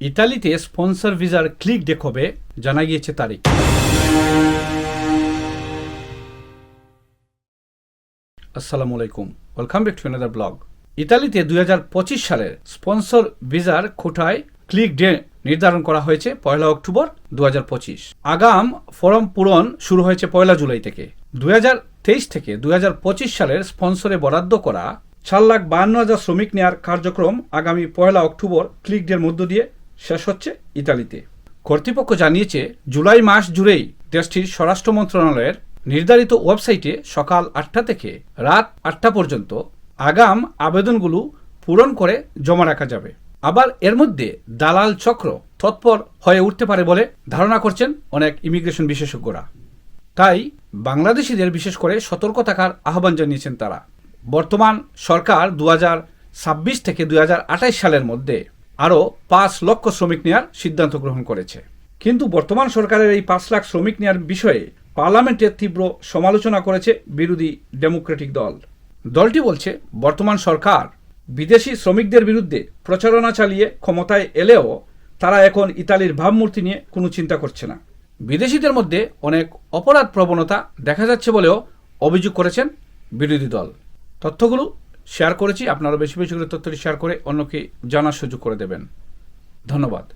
ইতালিতে স্পন্সর ভিসার ক্লিক কবে জানা গিয়েছে তারিখ। আসসালামু আলাইকুম। Welcome back to another blog. ইতালিতে দুই সালের স্পন্সর ভিসার কোটায় ক্লিক ডে নির্ধারণ করা হয়েছে পয়লা অক্টোবর দু হাজার পঁচিশ। আগাম ফর্ম পূরণ শুরু হয়েছে পয়লা জুলাই থেকে। দু হাজার তেইশ থেকে দুই হাজার পঁচিশ সালের স্পন্সরে বরাদ্দ করা চার লাখ বাহান্ন হাজার শ্রমিক নেওয়ার কার্যক্রম আগামী পয়লা অক্টোবর ক্লিক ডের মধ্য দিয়ে শেষ হচ্ছে ইতালিতে। কর্তৃপক্ষ জানিয়েছে, জুলাই মাস জুড়েই দেশটির স্বরাষ্ট্র মন্ত্রণালয়ের নির্ধারিত ওয়েবসাইটে সকাল আটটা থেকে রাত আটটা পর্যন্ত আগাম আবেদনগুলো পূরণ করে জমা রাখা যাবে। আবার এর মধ্যে দালাল চক্র তৎপর হয়ে উঠতে পারে বলে ধারণা করছেন অনেক ইমিগ্রেশন বিশেষজ্ঞরা। তাই বাংলাদেশিদের বিশেষ করে সতর্ক থাকার আহ্বান জানিয়েছেন তারা। বর্তমান সরকার দু ছাব্বিশ থেকে দুই সালের মধ্যে আরও পাঁচ লক্ষ শ্রমিক নেওয়ার সিদ্ধান্ত গ্রহণ করেছে। কিন্তু বর্তমান সরকারের এই পাঁচ লাখ শ্রমিক নেওয়ার বিষয়ে পার্লামেন্টে তীব্র সমালোচনা করেছে বিরোধী ডেমোক্রেটিক দল। দলটি বলছে, বর্তমান সরকার বিদেশি শ্রমিকদের বিরুদ্ধে প্রচারণা চালিয়ে ক্ষমতায় এলেও তারা এখন ইতালির ভাবমূর্তি নিয়ে কোনো চিন্তা করছে না। বিদেশিদের মধ্যে অনেক অপরাধ প্রবণতা দেখা যাচ্ছে বলেও অভিযোগ করেছেন বিরোধী দল। তথ্যগুলো শেয়ার করেছি, আপনারা বেশি বেশি করে তথ্যটি শেয়ার করে অন্যকে জানার সুযোগ করে দেবেন। ধন্যবাদ।